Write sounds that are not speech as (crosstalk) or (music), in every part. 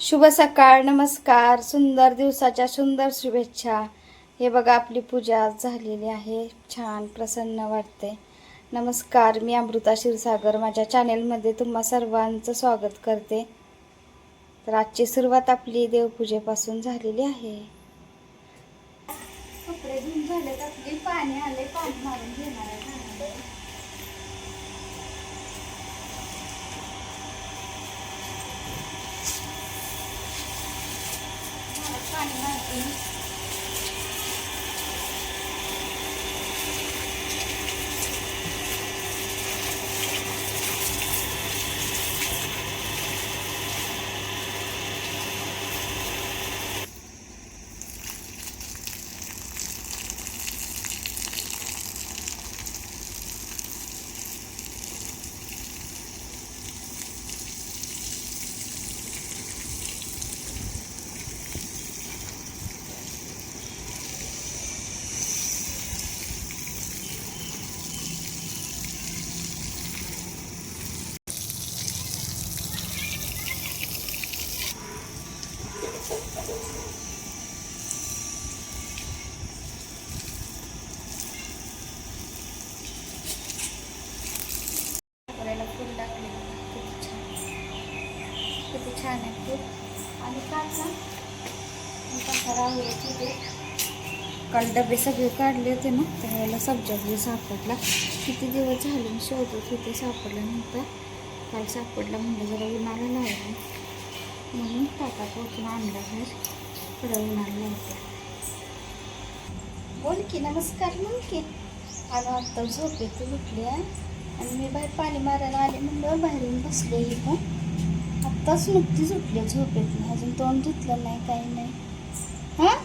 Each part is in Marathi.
शुभ सकाळ नमस्कार. सुंदर दिवसाच्या सुंदर शुभेच्छा. हे बघा आपली पूजा झालेली आहे. छान प्रसन्न वाटते नमस्कार मी अमृता क्षीरसागर. माझ्या चॅनेलमध्ये तुम्हा सर्वांचं स्वागत करते. तर आजची सुरुवात आपली देवपूजेपासून झालेली आहे. कपडे धुवून झालेत. आपली पाणी आले पाणी मारून घेणार आहे झाडाला. झाडात पाणी मारते मी. करायला फूल टाकले किती छान किती छान आहे फूल आणि काचा कसा राहुयाची ते काल डबे सगळे काढले होते ना त्यावेळेला सब्जा सापडला. किती दिवस झाले मी शोधत होते सापडला नव्हता. काल सापडला म्हणलं जरा उन्हाला लावला म्हणून टाका पोचून आणला बाहेर. थोडं उन्हाला लावते बोल की नमस्कार बोल की. आलो आत्ता झोपेत उठले आहे आणि मी बाहेर पाणी मारायला आले म्हणलं बाहेरून बसले इथं. आत्ताच नुकतीच उठली झोपेत अजून तोंड धुतलं नाही काही नाही. हां?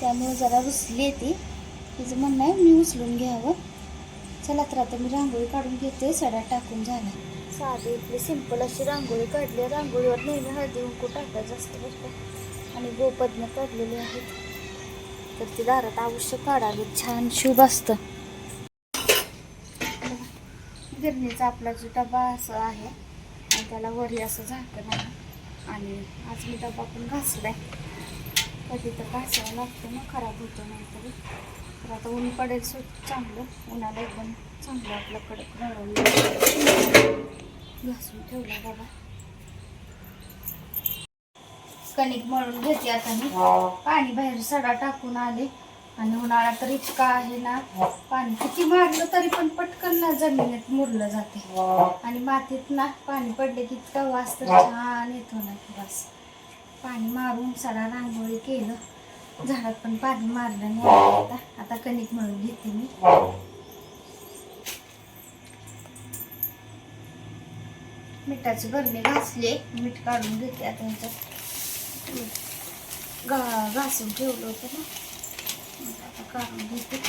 त्यामुळे जरा रुसली ती. तिचं म्हणणं आहे मी उचलून घ्यावं. चला तर आता मी रांगोळी काढून घेते सडा टाकून झाला. साधी इथली सिंपल अशी रांगोळी काढली. रांगोळीवर नेहमी हळदी कुंकू टाकायचं असतं बरं का. आणि गोपदनं काढलेली आहेत तर ती दारात अवश्य काढावी. छान शुभ असतं. गिरणीचा आपला जो डबा असा आहे. आणि त्याला वरी असं झाकण आहे. आणि आज मी डबा पण घासलाय. कधी तर घासावं लागतं ना खराब होतो नाहीतरी. तर आता ऊन पडेल सु चांगलं. उन्हाला एकदम चांगलं आपलं कडक घासून ठेवला डबा. कणिक मळून घेते आता मी. पाणी बाहेर सडा टाकून आले. आणि उन्हाळा तर इतका आहे ना पाणी किती मारलं तरी पण पटकन ना जमिनीत मुरलं जाते. आणि मातीत ना पाणी पडले की इतका वास तर छान येतो ना की वास. पाणी मारून सडा रांगोळी केलं. झाडात पण पाणी मारलं नाही आता. आता कणिक म्हणून घेते मी. मिठाची बरणी घासले. मीठ काढून घेते आता ह्याच्यात घासून ठेवलं होतं ना. आता काढून घेते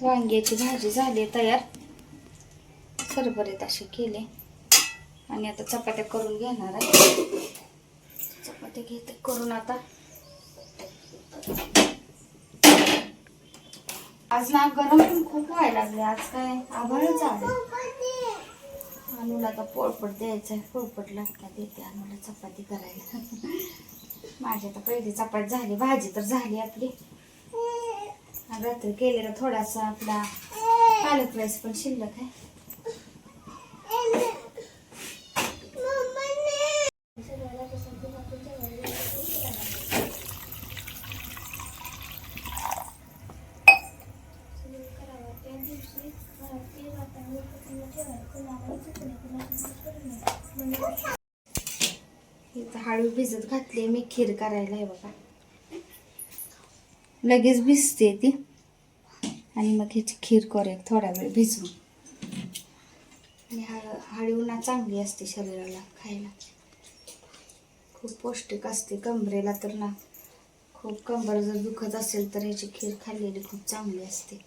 वांग्याची भाजी झाली तयार. सरभरीत असे केले. आणि आता चपात्या करून घेणार आहे. चपात्या घेते. करून आता. आज ना गरम पण खूप व्हायला लागले. आज काय आभाळच आहे. अनुला आता पोळपट द्यायचं आहे. पोळपट लागतात देते अनुला चपाती करायला. माझी आता पहिली चपाती झाली. भाजी तर झाली आपली. रात्री केलेला थोडासा आपला पालक राईस पण शिल्लक आहे. इथं हळू भिजत घातली मी खीर करायला आहे बघा. लगेच भिजते ती. आणि मग ह्याची खीर करेल थोडा वेळ भिजवून आणि हळ हळू ना चांगली असते शरीराला खायला. खूप पौष्टिक असते. कमरेला तर ना खूप कंबर जर दुखत असेल तर ह्याची खीर खाल्लेली खूप चांगली असते.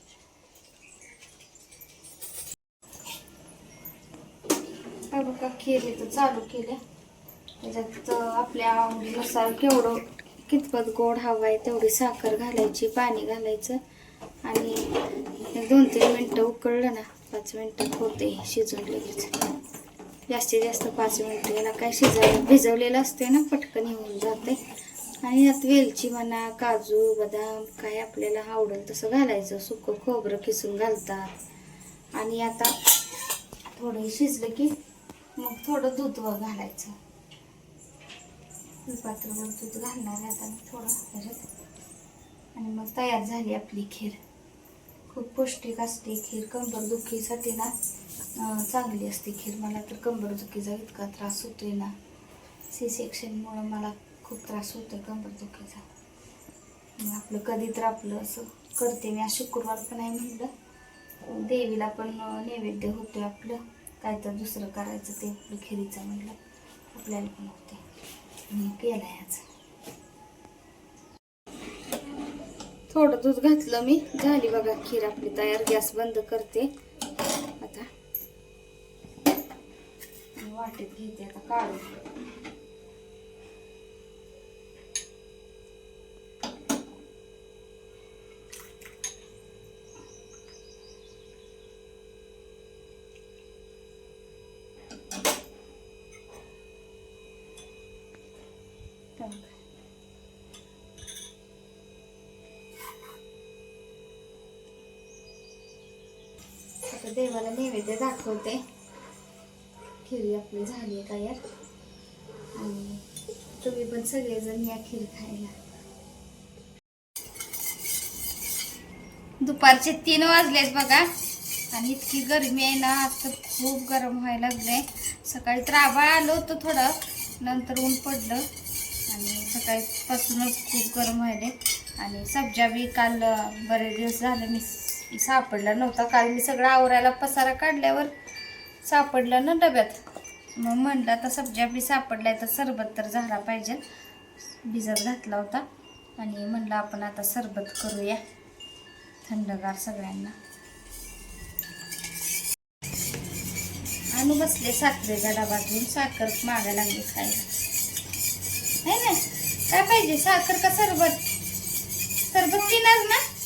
बघा खीर तर चालू केल्या. त्याच्यात आपल्या आवडीनुसार केवढं कितपत गोड हवं आहे तेवढी साखर घालायची पाणी घालायचं. आणि दोन तीन मिनटं उकळलं ना पाच मिनटं होते शिजून लगेच. जास्तीत जास्त पाच मिनटं याला काय शिजायला भिजवलेलं असते ना पटकन येऊन जाते आणि यात वेलची म्हणा काजू बदाम काय आपल्याला आवडेल तसं घालायचं. सुकं खोबरं किसून घालतात. आणि आता थोडं शिजलं की मग थोडं दूध घालायचं. फुलपात्रवर दूध घालणार आहे आता मी थोडं आणि मग तयार झाली आपली खीर. खूप पौष्टिक असते खीर. कंबरदुखीसाठी ना चांगली असते खीर. मला तर कंबरदुखीचा इतका त्रास होतोय ना. सी सेक्शनमुळं मला खूप त्रास होतोय कंबरदुखीचा मग आपलं कधी तर आपलं असं करते मी. आज शुक्रवार पण आहे म्हणलं. देवीला पण नैवेद्य होतोय आपलं. काय तर दुसरं करायचं ते आपलं खिरीचं म्हणलं. आपल्याला पण होते केलं आज थोडं दूध घातलं मी. झाली बघा खीर आपली तयार. गॅस बंद करते. आता. वाटेत घेते आता काढून टाक. आता देवाला नैवेद्य दाखवते. खिरी आपली झाली आहे तयार. आणि तुम्ही पण सगळेजण या खीर खायला. दुपारचे तीन वाजलेत बघा. आणि इतकी गरमी आहे ना आज तर खूप गरम व्हायला लागले सकाळी तर आभाळ आलं होतं थोडं नंतर ऊन पडलं. आणि सकाळीपासूनच खूप गरम व्हायले. आणि सब्जा बी काल बरेच दिवस झाले मी सापडला नव्हता. काल मी सगळं आवरायला पसारा काढल्यावर सापडला ना डब्यात. मग म्हणलं आता सब्जी बी सापडलाय तर सरबत तर झाला पाहिजे. भिजत घातला होता. आणि म्हणलं आपण आता सरबत करूया. थंडगार सगळ्यांना. आणू बसले साखरेचा डबा घेऊन साखर मागा लागली खायला. नाही ना? काय पाहिजे? साखर का सरबत? सरबत पिणार ना?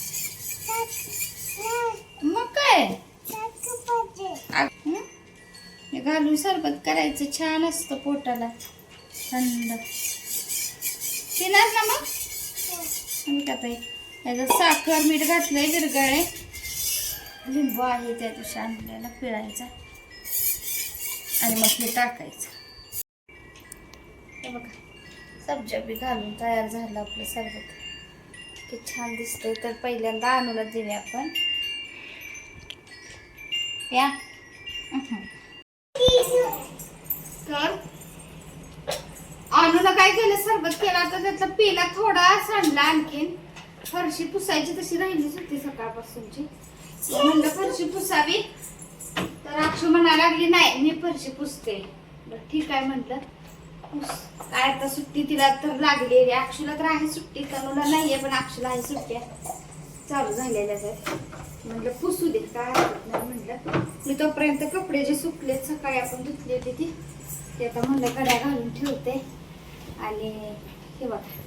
घालून सरबत करायचं. छान असतं पोटाला. थंड. पिणार ना मग? मी का ताई याच्यात साखर मीठ घातलंय विरगळे लिंबू आहे त्या दिवशी आणलेला पिळायचा. आणि मग हे टाकायचं. हे बघा. सब्जा बी घालून तयार झालं आपलं सरबत. ते छान दिसतंय. तर पहिल्यांदा आणूला दिले आपण. या. तर अनुला काय केलं? सरबत केला. तर त्यातला पेला थोडा सांडला आणखीन. फरशी पुसायची तशी राहिलीच होती सकाळपासूनची. म्हणलं फरशी पुसावी. तर अक्षू म्हणायला लागली नाही मी फरशी पुसते. बरं ठीक आहे म्हटलं. पुस. काय आता सुट्टी तिला तर लागली. आहे अक्षूला तर आहे सुट्टी तनुला नाहीये पण अक्षूला आहे सुट्ट्या. चालू झालेल्या आहेत. म्हणलं पुसू दे काय हरकत नाही म्हणलं मी तोपर्यंत कपडे जे सुकलेत सकाळी आपण धुतले होते ती ते आता म्हणलं कड्या घालून ठेवते. आणि हे बघा.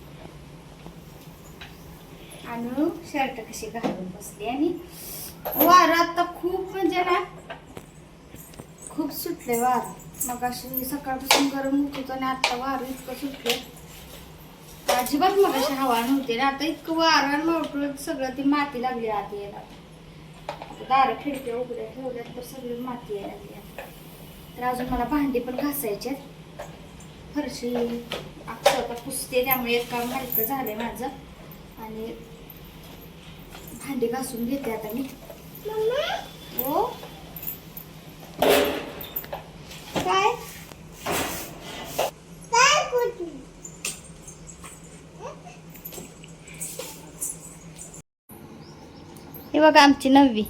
आणि शर्ट कशी घालून बसली आणि वारं आता खूप म्हणजे ना खूप सुटले वार. मग अशी सकाळपासून गरम होत होतं आणि आता वारं इतकं सुटले अजिबात मग अशी हवा नव्हती ना आता इतकं वारं आणि मोठं सगळं ती माती लागली आत यायला. आता दारं खिडक्या उघड्या ठेवल्यात तर सगळी माती यायला लागली. तर अजून मला भांडी पण घासायची आहेत. फरशी आता पुसते त्यामुळे एक काम हलकं झालंय माझं. आणि भांडी घासून घेते आता मी. हो? काय? हे बघा आमची नववी.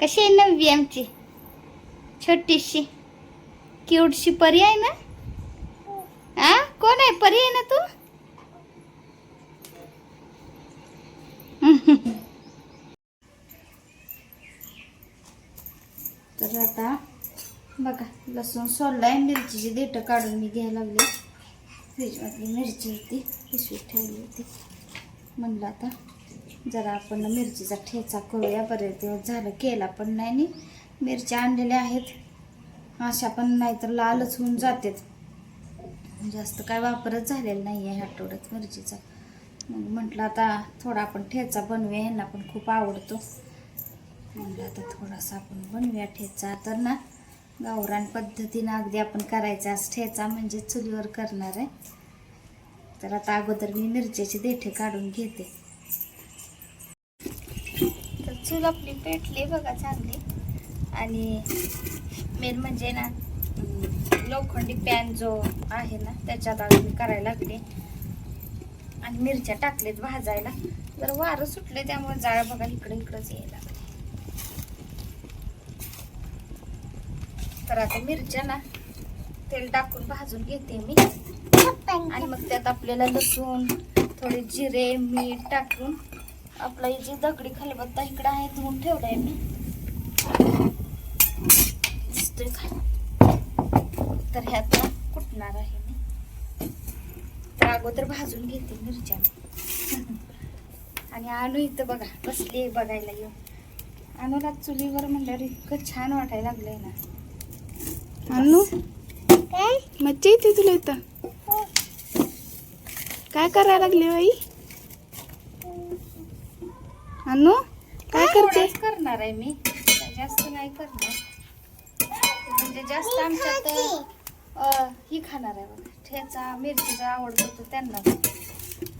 कशी आहे नववी आमची? छोटीशी. क्यूटशी परी आहे ना? आ? कोण आहे? परी आहे ना तू? (laughs) तर आता बघा लसूण सोललाय मिरचीची देठं काढून मी घ्यायला लागले फ्रीजमधली मिरची होती पिशवीत ठेवली होती. म्हणलं आता जरा आपण मिरचीचा ठेचा करूया बरेच दिवस झालं केला पण नाही मिरच्या आणलेल्या आहेत. अशा पण नाहीतर लालच होऊन जातात. जास्त काय वापरच झालेला नाही आहे आठवड्यात मिरचीचा. मग म्हटलं आता थोडा आपण ठेचा बनवूया ह्यांना पण खूप आवडतो. म्हटलं आता थोडासा आपण बनवूया ठेचा. तर ना गावरान पद्धतीनं अगदी आपण करायचा आज ठेचा म्हणजे चुलीवर करणार आहे. तर आता अगोदर मी मिरच्याचे देठे काढून घेते. तर चूल आपली पेटली बघा चांगली. आणि मेन म्हणजे ना लोखंडी पॅन जो आहे ना त्याच्यात आज मी करायला लागले आणि मिरच्या टाकलेत भाजायला. जर वारं सुटले त्यामुळे जाळ बघा इकडे इकडंच यायला तर आता मिरच्या ना तेल टाकून भाजून घेते मी. आणि मग त्यात आपल्याला लसूण थोडे जिरे मीठ टाकून आपला ही जी दगडी खलबत्ता इकडं आहे धुवून ठेवलाय मी. दिसतोय का तर ह्यात कुटणार आहे मी. तर अगोदर भाजून घेते मिरच्या (laughs) आणि आणू इथं बघा बसली बघायला येऊन. आणूला चुलीवर म्हणल्यावर इतकं छान वाटायला लागलंय ना. अनु? मज्जा येते तुला इथं. काय करायला लागली बाई? अनु काय करते? करणार आहे मी. जास्त नाही करणार. म्हणजे जास्त आमच्यात अं, ही खाणार आहे बघा. ठेचा मिरचीचा आवडतो तो त्यांना.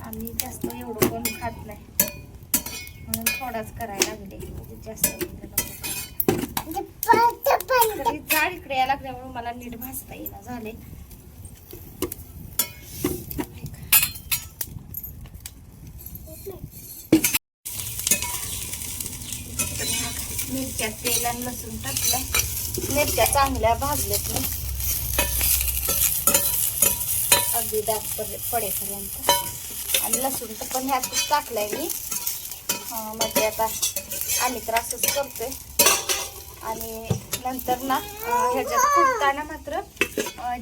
आम्ही जास्त एवढं कोण खात नाही. म्हणून थोडाच करायला लागले. जास्त म्हणजे. तरी जाड इकडे यायला लागल्यामुळे मला नीट भाजता येईना झाले. मिरच्या तेल आणि लसूण टाकलं मिरच्या चांगल्या भाजल्यात मी अगदी दास पडे पडेपर्यंत. आणि लसूण तर पण ह्यातच टाकलाय मी. अं, म्हणजे आता आम्ही तर असंच करतोय. आणि नंतर ना ह्याच्यात फुटताना मात्र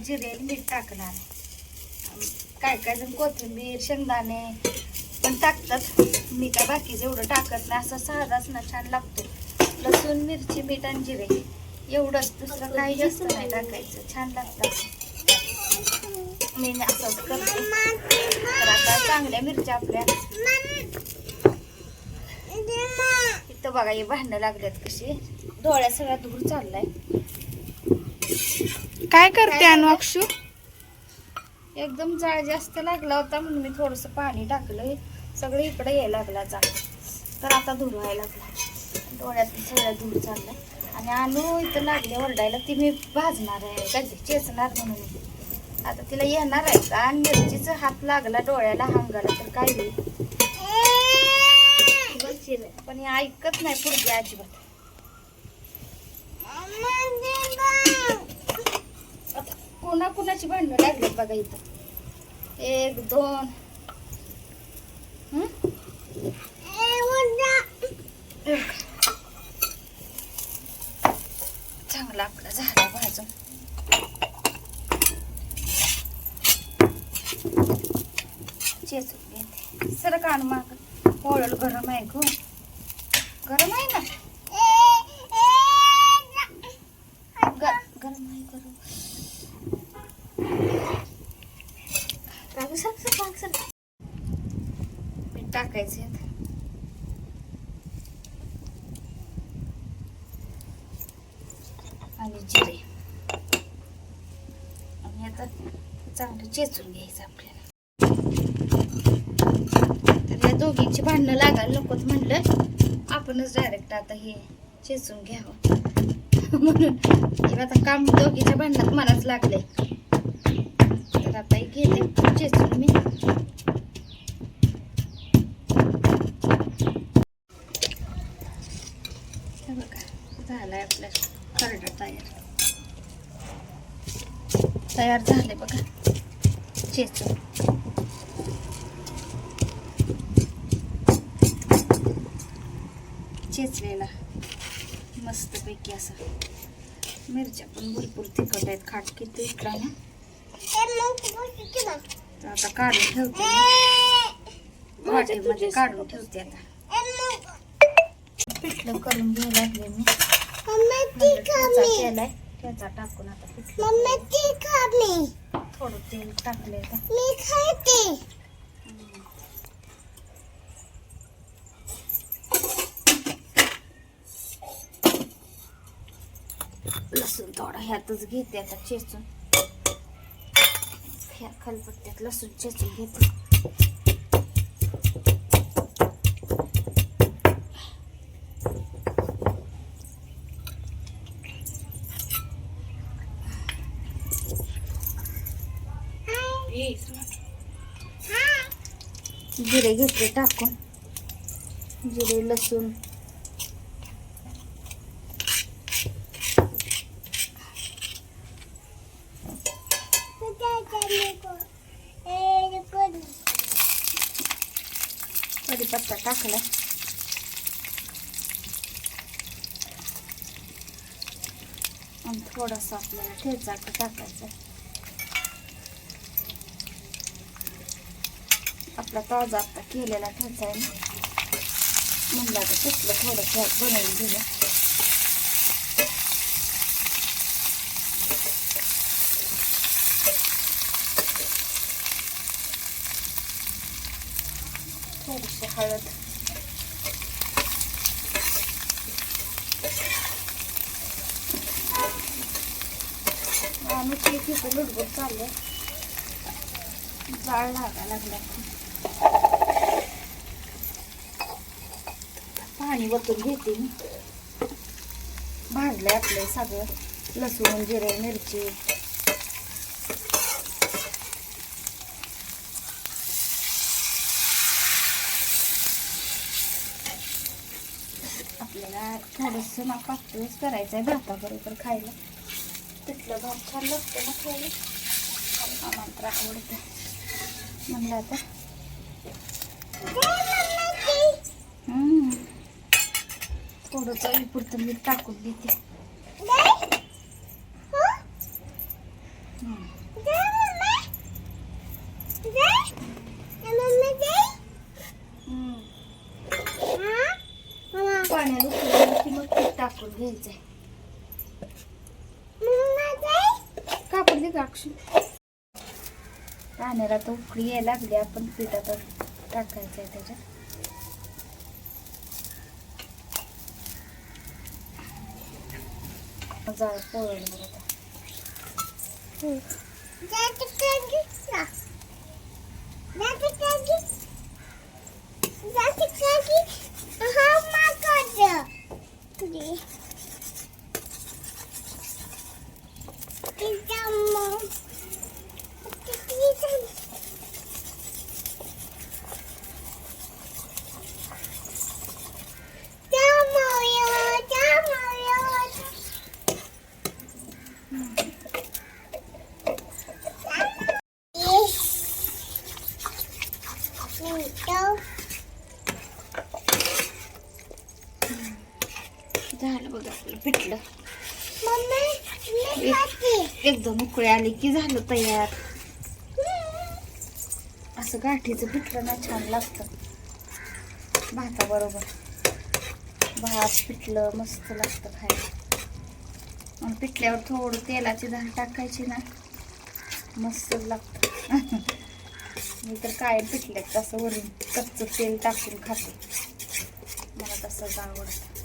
जिरे मीठ टाकणार. काय काय जण कोथिंबीर शेंगदाणे पण टाकतात. मी काय बाकी जेवढं टाकत नाही. असं साधाच ना छान लागतो. लसूण मिरची मीठ आणि जिरे. एवढंच दुसरं काही जास्त नाही टाकायचं. छान लागतं मी ना असंच करते. तर आता चांगल्या मिरच्या आपल्या. इथं बघा हे भांडणं लागल्यात कशी. डोळ्या सगळ्या दूर चाललाय. काय करते अनु अक्षू? एकदम जाळ जास्त लागला होता म्हणून मी थोडस पाणी टाकलं सगळं इकडे यायला लागला जाळ तर आता धूर व्हायला लागला. डोळ्यातून सगळ्या धूर चाललाय. आणि आणू इथं लागले ओरडायला ती मी भाजणार आहे कधी चेचणार म्हणून. आता तिला येणार आहे का? आणि मिरचीचा हात लागला डोळ्याला हांगाला तर काय होईल. पण ऐकत नाही पुढची अजिबात. आता कोणा कोणाची भांडणं लागलेत बघा इथं? एक दोन. हं? एक. चांगला आपला झाला भाजून चेचून घेते. सर काढ माग. पोळल गरम आहे गो. गरम आहे ना ग- गरम आहे गरम राघू सर सर माग सर मीठ टाकायचे आता. आणि जिरे आणि आता चांगलं चेचून घ्यायचं आपल्याला. तर या दोघींची भांडणं लागायला नकोच म्हणलं. आपणच डायरेक्ट आता हे चेचून घ्यावं. म्हणून हे आता काम दोघीच्या भांडणात मलाच लागलंय. तर आता हे घेते चेचून मी. झालाय आपल्या करडा तयार. तयार झाले बघा. चेचून चेचलेला मस्तपैकी असा मिरच्या पण भरपूर तिखट आहेत. खाट किती इकडा ना आता काढून ठेवते. वाटीमध्ये काढून ठेवते आता. पिठलं करून घ्यायला लागले मी. ठेचा टाकून आता पिठलं थोडं तेल टाकलंय का लसूण थोडं ह्यातच घेते आता चेचून. ह्या खलपट्ट्यात लसूण चेचून घेते. जिरे घेतले टाकून. जिरे लसूण. कढीपत्ता टाकला आणि थोडासा आपल्याला ठेचा टाकायचा आपला ताजा आता केलेला ठेचा आहे ना म्हणलं आता तिथलं थोडंसं बनवून दिलं थोडीशी हळद आम्ही ते तिथं लुडबुड चालले जाळ लागा लागला पाणी वतून घेते मी. आपलं सगळं. लसूण जिरं मिरची. आपल्याला थोडंसं ना पातळच करायचं आहे भाताबरोबर खायला. तिथलं भात छान लागतं ना खायला. आम्हाला तर आवडतं. म्हणलं आता हम्म. थोडं चवीपुरतं मीठ टाकून देते हम्म. हम्म. पाण्यात उकळलं की मग पीठ टाकून घ्यायचंय कापून दे काक्षी पाण्याला तर उकळी यायला लागली आपण पीठ आता टाकायचंय त्याच्यात जाळ पोळलं झालं बघा आपलं एकदम उकळी आली की झालं तयार. असं गाठीचं पिठलं ना छान लागतं. भाताबरोबर. भात पिठलं मस्त लागतं खायला. आणि पिठल्यावर थोडं तेलाची धार टाकायची ना मस्तच लागतं. (laughs) मी तर काय पिठल्यात तसं वरून कच्चं तेल टाकून खाते. मला तसंच आवडतं.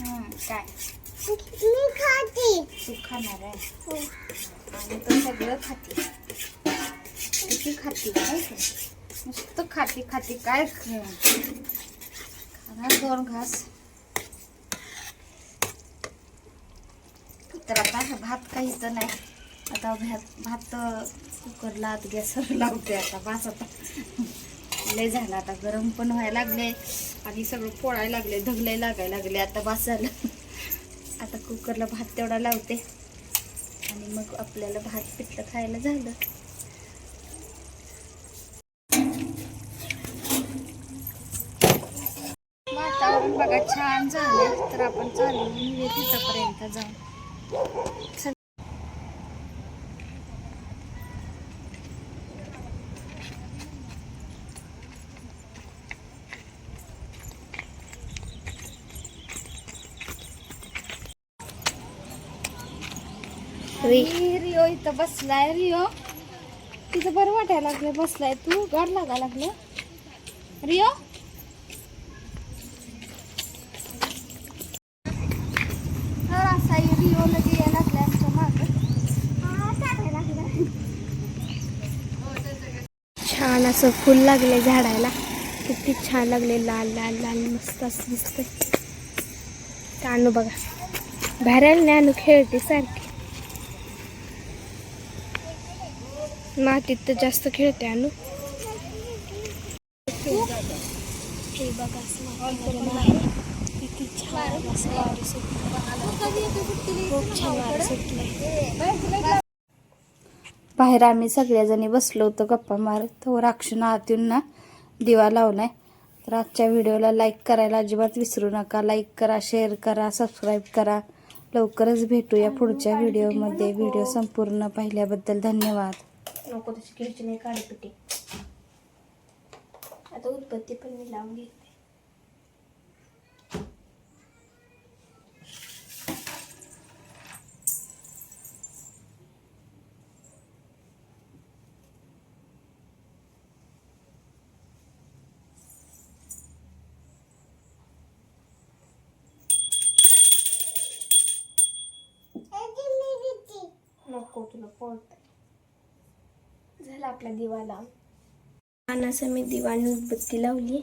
हं, काय? तू खाणार आहे? आणि तो सगळं खाते. किती खाते काय? नुसतं खाते खाते. काय ख- खाणार दोन घास. तर आता हा भात काही तर नाही. आता भात भात कुकरला आत गॅसवर लावते आता. पाच आता. लय झालं आता. गरम पण व्हायला लागले आणि सगळं पोळायला लागले धगले लागायला लागले. आता बास झालं. आता कुकरला भात तेवढा लावते. आणि मग आपल्याला भात पिठलं खायला झालं. वातावरण बघा छान झालं. तर आपण चालू. तिथंपर्यंत तिथपर्यंत जाऊन री. रिओ इथं बसलाय रिओ. तिथं बरं वाटायला लागलं बसलाय तू. गाड लागा लागलं. रिओ? तर असा रिओ लगे यायला लागलाय आमच्या मागं. छान असं फुल लागले झाडायला. किती छान लागले लाल लाल लाल मस्त असं दिसतंय. तानू बघा. बाहेर आली नाही अनु खेळते सारखी. मातीत तर जास्त खेळते अनु हे बघा किती छान असं वारं खूप छान वारं बाहेर आम्ही सगळ्याजणी बसलो होतो गप्पा मारत. तो राक्षण आत येऊन ना दिवा लावलाय. तर आजच्या व्हिडिओला लाईक करायला अजिबात विसरू नका. लाईक करा शेअर करा सबस्क्राईब करा. लवकरच भेटूया पुढच्या व्हिडिओमध्ये. व्हिडिओ संपूर्ण पाहिल्याबद्दल धन्यवाद. नको तशी खिडची नाही काळीपिटी आता उत्पत्ती पण मी लावून घेते. आपला दिवा लावून छान असं मी दिवाणी उदबत्ती लावली.